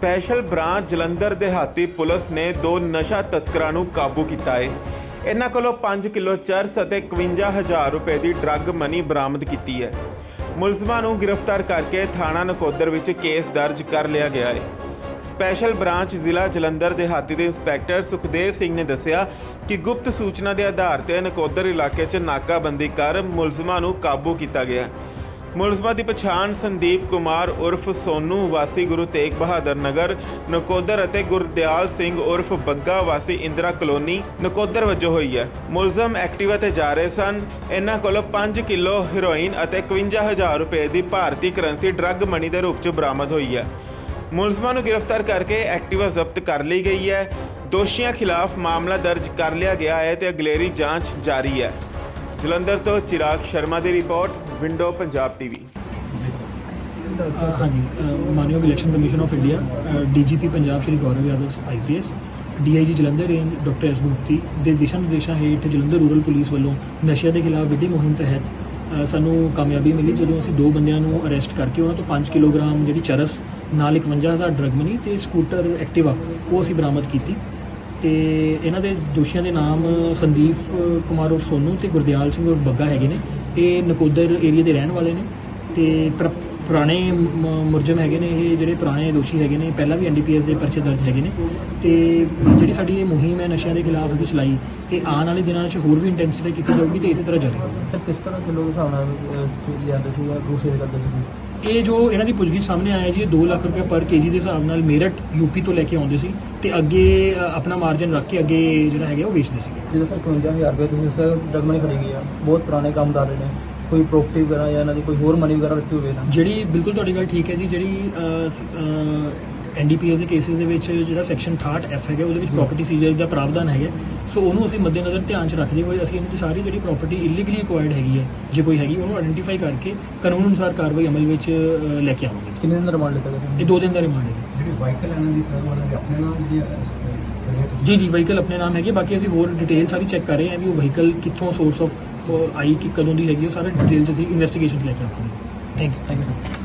Special branch Jalandhar ਦਿਹਾਤੀ police ਨੇ ਦੋ ਨਸ਼ਾ ਤਸਕਰਾਂ ਨੂੰ ਕਾਬੂ ਕੀਤਾ ਹੈ ਇਹਨਾਂ ਕੋਲੋਂ 5 ਕਿਲੋ ਚਰਸ ਅਤੇ 51000 ਰੁਪਏ ਦੀ ਡਰੱਗ ਮਨੀ ਬਰਾਮਦ ਕੀਤੀ ਹੈ ਮੁਲਜ਼ਮਾਂ ਨੂੰ ਗ੍ਰਿਫਤਾਰ ਕਰਕੇ ਥਾਣਾ ਨਕੋਦਰ ਵਿੱਚ ਕੇਸ ਦਰਜ ਕਰ ਲਿਆ ਗਿਆ ਹੈ ਸਪੈਸ਼ਲ ਬ੍ਰਾਂਚ ਜ਼ਿਲ੍ਹਾ ਜਲੰਧਰ ਦਿਹਾਤੀ ਦੇ ਇੰਸਪੈਕਟਰ ਸੁਖਦੇਵ ਸਿੰਘ ਨੇ ਦੱਸਿਆ ਕਿ ਗੁਪਤ ਸੂਚਨਾ ਦੇ ਆਧਾਰ ਤੇ ਨਕੋਦਰ ਇਲਾਕੇ 'ਚ ਨਾਕਾਬੰਦੀ ਕਰ ਮੁਲਜ਼ਮਾਂ ਨੂੰ ਕਾਬੂ ਕੀਤਾ ਗਿਆ। ਮੁਲਜ਼ਮਾਂ ਦੀ ਪਛਾਣ ਸੰਦੀਪ ਕੁਮਾਰ ਉਰਫ ਸੋਨੂ, ਵਾਸੀ ਗੁਰੂ ਤੇਗ ਬਹਾਦਰ ਨਗਰ, ਨਕੋਦਰ ਅਤੇ ਗੁਰਦਿਆਲ ਸਿੰਘ ਉਰਫ ਬੱਗਾ, ਵਾਸੀ ਇੰਦਰਾ ਕਲੋਨੀ, ਨਕੋਦਰ ਵਜੋਂ ਹੋਈ ਹੈ। ਮੁਲਜ਼ਮ ਐਕਟਿਵਾ ਤੇ ਜਾ ਰਹੇ ਸਨ। ਇਹਨਾਂ ਕੋਲੋਂ 5 ਕਿਲੋ ਹੈਰੋਇਨ ਅਤੇ 51000 ਰੁਪਏ ਦੀ ਭਾਰਤੀ ਕਰੰਸੀ ਡਰੱਗ ਮਨੀ ਦੇ ਰੂਪ 'ਚ ਬਰਾਮਦ ਹੋਈ ਹੈ। ਮੁਲਜ਼ਮਾਂ ਨੂੰ ਗ੍ਰਿਫਤਾਰ ਕਰਕੇ ਐਕਟਿਵਾ ਜ਼ਬਤ ਕਰ ਲਈ ਗਈ ਹੈ। ਦੋਸ਼ੀਆਂ ਖਿਲਾਫ ਮਾਮਲਾ ਦਰਜ ਕਰ ਲਿਆ ਗਿਆ ਹੈ ਤੇ ਅਗਲੇਰੀ ਜਾਂਚ ਜਾਰੀ ਹੈ। ਜਲੰਧਰ ਤੋਂ ਚਿਰਾਗ ਸ਼ਰਮਾ ਦੀ ਰਿਪੋਰਟ ਵਿੰਡੋ ਪੰਜਾਬ ਟੀਵੀ। ਅ, ਹਾਂਜੀ ਮਾਨਯੋਗ election commission of India DGP Punjab Shri Gaurav Yadav IPS DIG Jalandhar range doctor S ਗੁਪਤੀ ਦੇ ਦਿਸ਼ਾ ਨਿਰਦੇਸ਼ਾਂ ਹੇਠ ਜਲੰਧਰ ਰੂਰਲ ਪੁਲਿਸ ਵੱਲੋਂ ਨਸ਼ਿਆਂ ਦੇ ਖਿਲਾਫ ਵੱਡੀ ਮੁਹਿੰਮ ਤਹਿਤ ਸਾਨੂੰ ਕਾਮਯਾਬੀ ਮਿਲੀ ਜਦੋਂ ਅਸੀਂ ਦੋ ਬੰਦਿਆਂ ਨੂੰ ਅਰੈਸਟ ਕਰਕੇ ਉਹਨਾਂ ਤੋਂ 5 ਕਿਲੋਗ੍ਰਾਮ ਜਿਹੜੀ ਚਰਸ ਨਾਲ 51000 ਡਰਗ ਮਨੀ ਤੇ ਸਕੂਟਰ ਐਕਟਿਵਾ ਉਹ ਅਸੀਂ ਬਰਾਮਦ ਕੀਤੀ। ਤੇ ਇਹਨਾਂ ਦੇ ਦੋਸ਼ੀਆਂ ਦੇ ਨਾਮ ਸੰਦੀਪ ਕੁਮਾਰ ਉਰਫ ਸੋਨੂ ਤੇ ਗੁਰਦਿਆਲ ਸਿੰਘ ਉਰਫ ਬੱਗਾ ਹੈਗੇ ਨੇ। ਇਹ ਨਕੋਦਰ ਏਰੀਆ ਦੇ ਰਹਿਣ ਵਾਲੇ ਨੇ ਤੇ ਪੁਰ- ਪੁਰਾਣੇ ਮ- ਮੁਲਜ਼ਮ ਹੈਗੇ ਨੇ ਇਹ ਜਿਹੜੇ ਪੁਰਾਣੇ ਦੋਸ਼ੀ ਹੈਗੇ ਨੇ ਪਹਿਲਾਂ ਵੀ ਐਨਡੀਪੀਐਸ ਦੇ ਪਰਚੇ ਦਰਜ ਹੈਗੇ ਨੇ ਤੇ ਜਿਹੜੀ ਸਾਡੀ ਇਹ ਮੁਹਿੰਮ ਹੈ ਨਸ਼ਿਆਂ ਦੇ ਖਿਲਾਫ ਅਸੀਂ ਚਲਾਈ ਇਹ ਆਉਣ ਵਾਲੇ ਦਿਨਾਂ 'ਚ ਹੋਰ ਵੀ ਇੰਟੈਂਸੀਫਾਈ ਕੀਤੀ ਜਾਊਗੀ ਤੇ ਇਸੇ ਤਰ੍ਹਾਂ ਜਾਰੀ ਸਰ ਕਿਸ ਤਰ੍ਹਾਂ ਦੇ ਲੋਕ ਹਿਸਾਬ ਨਾਲ ਅਹ, ਸੀ ਜਾਂ ਦੂਸਰੇ ਕਰਦੇ ਸੀ? ਇਹ ਜੋ ਇਹਨਾਂ ਦੀ ਪੁੱਛਗਿੱਛ ਸਾਹਮਣੇ ਆਇਆ ਜੀ ਇਹ 2 ਲੱਖ ਰੁਪਏ ਪਰ ਕੇਜੀ ਦੇ ਹਿਸਾਬ ਨਾਲ ਮੇਰਠ ਯੂਪੀ ਤੋਂ ਲੈ ਕੇ ਆਉਂਦੇ ਸੀ ਤੇ ਅੱਗੇ ਆਪਣਾ ਮਾਰਜਨ ਰੱਖ ਕੇ ਅੱਗੇ ਜਿਹੜਾ ਹੈਗਾ ਉਹ ਵੇਚਦੇ ਸੀ ਜਦੋਂ ਸਰ 51000 ਰੁਪਏ ਤੁਸੀਂ ਸਰ ਡਰਗ ਮਨੀ ਗਈ ਆ ਬਹੁਤ ਪੁਰਾਣੇ ਕੰਮ ਕਰ ਰਹੇ ਨੇ ਕੋਈ ਪ੍ਰੋਪਰਟੀ ਵਗੈਰਾ ਜਾਂ ਇਹਨਾਂ ਦੀ ਕੋਈ ਹੋਰ ਮਨੀ ਵਗੈਰਾ ਰੱਖੀ ਹੋਵੇ ਨਾ ਜਿਹੜੀ ਬਿਲਕੁਲ ਤੁਹਾਡੀ ਗੱਲ ਠੀਕ ਹੈ ਜੀ ਜਿਹੜੀ ਐਨਡੀਪੀਐਸ ਦੇ ਕੇਸਿਸ ਦੇ ਵਿੱਚ ਜਿਹੜਾ ਸੈਕਸ਼ਨ 68 ਐਫ ਹੈਗਾ ਉਹਦੇ ਵਿੱਚ ਪ੍ਰਾਪਰਟੀ ਸੀਜ਼ਰ ਦਾ ਪ੍ਰਾਵਧਾਨ ਹੈਗਾ। ਸੋ ਉਹਨੂੰ ਅਸੀਂ ਮੱਦੇਨਜ਼ਰ ਧਿਆਨ 'ਚ ਰੱਖਦੇ ਹੋਏ ਅਸੀਂ ਇਹਨਾਂ ਦੀ ਸਾਰੀ ਜਿਹੜੀ ਪ੍ਰਾਪਰਟੀ ਇਲੀਗਲੀ ਅਕਵਾਇਰਡ ਹੈਗੀ ਹੈ ਜੇ ਕੋਈ ਹੈਗੀ ਉਹਨੂੰ ਆਇਡੈਂਟੀਫਾਈ ਕਰਕੇ ਕਾਨੂੰਨ ਅਨੁਸਾਰ ਕਾਰਵਾਈ ਅਮਲ ਵਿੱਚ ਲੈ ਕੇ ਆਵਾਂਗੇ। ਕਿੰਨੇ ਦਿਨ ਦਾ ਰਿਮਾਂਡ ਲਿੱਤਾ ਇਹ ਦੋ ਦਿਨ ਦਾ ਰਿਮਾਂਡ ਹੈ। ਜਿਹੜੀ ਵਾਹੀਕਲ ਦੀ ਸਰ ਉਹਨਾਂ ਦੇ ਆਪਣੇ ਨਾਮ ਦੀ ਹੈ ਜੀ ਜੀ ਵਹੀਕਲ ਆਪਣੇ ਨਾਮ ਹੈਗੀ ਬਾਕੀ ਅਸੀਂ ਹੋਰ ਡਿਟੇਲ ਸਾਰੀ ਚੈੱਕ ਕਰ ਰਹੇ ਹਾਂ ਵੀ ਉਹ ਵਹੀਕਲ ਕਿੱਥੋਂ ਸੋਰਸ ਆਫ ਆਈ ਕਿ ਕਦੋਂ ਦੀ ਹੈਗੀ ਉਹ ਸਾਰਾ ਡਿਟੇਲ 'ਚ ਅਸੀਂ ਇਨਵੈਸਟੀਗੇਸ਼ਨ ਲੈ ਕੇ ਆਵਾਂਗੇ। Thank you thank you sir